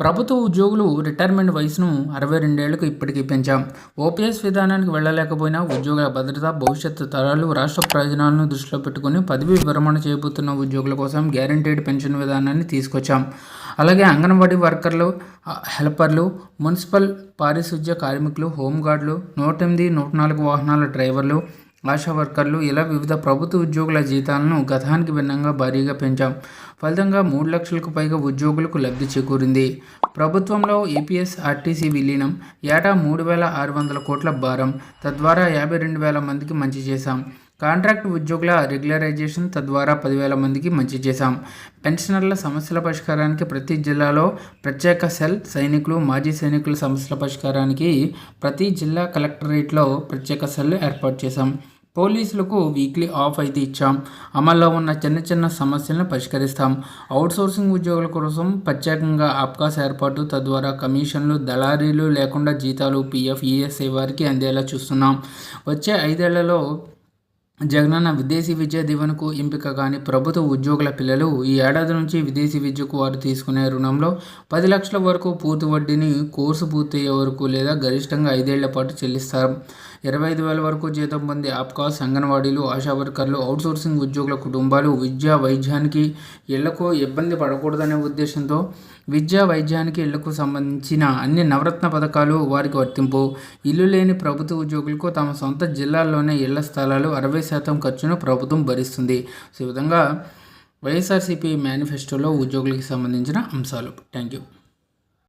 ప్రభుత్వ ఉద్యోగులు రిటైర్మెంట్ వయసును అరవై రెండేళ్ళకు ఇప్పటికీ పెంచాం. ఓపీఎస్ విధానానికి వెళ్ళలేకపోయినా ఉద్యోగుల భద్రత భవిష్యత్తు తరాలు రాష్ట్ర ప్రయోజనాలను దృష్టిలో పెట్టుకుని పదవి విరమణ చేయబోతున్న ఉద్యోగుల కోసం గ్యారంటీడ్ పెన్షన్ విధానాన్ని తీసుకొచ్చాం. అలాగే అంగన్వాడీ వర్కర్లు హెల్పర్లు మున్సిపల్ పారిశుధ్య కార్మికులు హోంగార్డులు నూట ఎనిమిది నూట నాలుగు వాహనాల డ్రైవర్లు ఆశా వర్కర్లు ఇలా వివిధ ప్రభుత్వ ఉద్యోగుల జీతాలను గతానికి భిన్నంగా భారీగా పెంచాం. ఫలితంగా మూడు లక్షలకు పైగా ఉద్యోగులకు లబ్ధి చేకూరింది. ప్రభుత్వంలో ఏపీఎస్ ఆర్టీసీ విలీనం ఏటా మూడు వేల ఆరు వందల కోట్ల భారం తద్వారా యాభై రెండు వేల మందికి మంచి చేశాం. కాంట్రాక్ట్ ఉద్యోగుల రెగ్యులరైజేషన్ తద్వారా పదివేల మందికి మంచి చేశాం. పెన్షనర్ల సమస్యల పరిష్కారానికి ప్రతి జిల్లాలో ప్రత్యేక సెల్ సైనికులు మాజీ సైనికుల సమస్యల పరిష్కారానికి ప్రతి జిల్లా కలెక్టరేట్లో ప్రత్యేక సెల్ ఏర్పాటు చేశాం. పోలీసులకు వీక్లీ ఆఫ్ అయితే ఇచ్చాం. అమల్లో ఉన్న చిన్న చిన్న సమస్యలను పరిష్కరిస్తాం. అవుట్సోర్సింగ్ ఉద్యోగుల కోసం ప్రత్యేకంగా ఆప్కాస్ ఏర్పాటు తద్వారా కమిషన్లు దళారీలు లేకుండా జీతాలు పీఎఫ్ ఈఎస్ఐ వారికి అందేలా చూస్తున్నాం. వచ్చే ఐదేళ్ళలో జగనన్న విదేశీ విద్యా దీవెనకు ఎంపిక కాని ప్రభుత్వ ఉద్యోగుల పిల్లలు ఈ ఏడాది నుంచి విదేశీ విద్యకు వారు తీసుకునే రుణంలో పది లక్షల వరకు పూర్తి వడ్డీని కోర్సు పూర్తయ్యే వరకు లేదా గరిష్టంగా ఐదేళ్ళ పాటు చెల్లిస్తారు. ఇరవై ఐదు వేల వరకు జీతం పొందే ఆప్కాస్ అంగన్వాడీలు ఆశా వర్కర్లు అవుట్సోర్సింగ్ ఉద్యోగుల కుటుంబాలు విద్యా వైద్యానికి ఇళ్ళకు ఇబ్బంది పడకూడదనే ఉద్దేశంతో విద్యా వైద్యానికి ఇళ్ళకు సంబంధించిన అన్ని నవరత్న పథకాలు వారికి వర్తింపు. ఇల్లు లేని ప్రభుత్వ ఉద్యోగులకు తమ సొంత జిల్లాల్లోనే ఇళ్ళ స్థలాలు అరవై శాతం ఖర్చును ప్రభుత్వం భరిస్తుంది. సో ఈ విధంగా వైఎస్ఆర్సీపీ మేనిఫెస్టోలో ఉద్యోగులకు సంబంధించిన అంశాలు. Thank you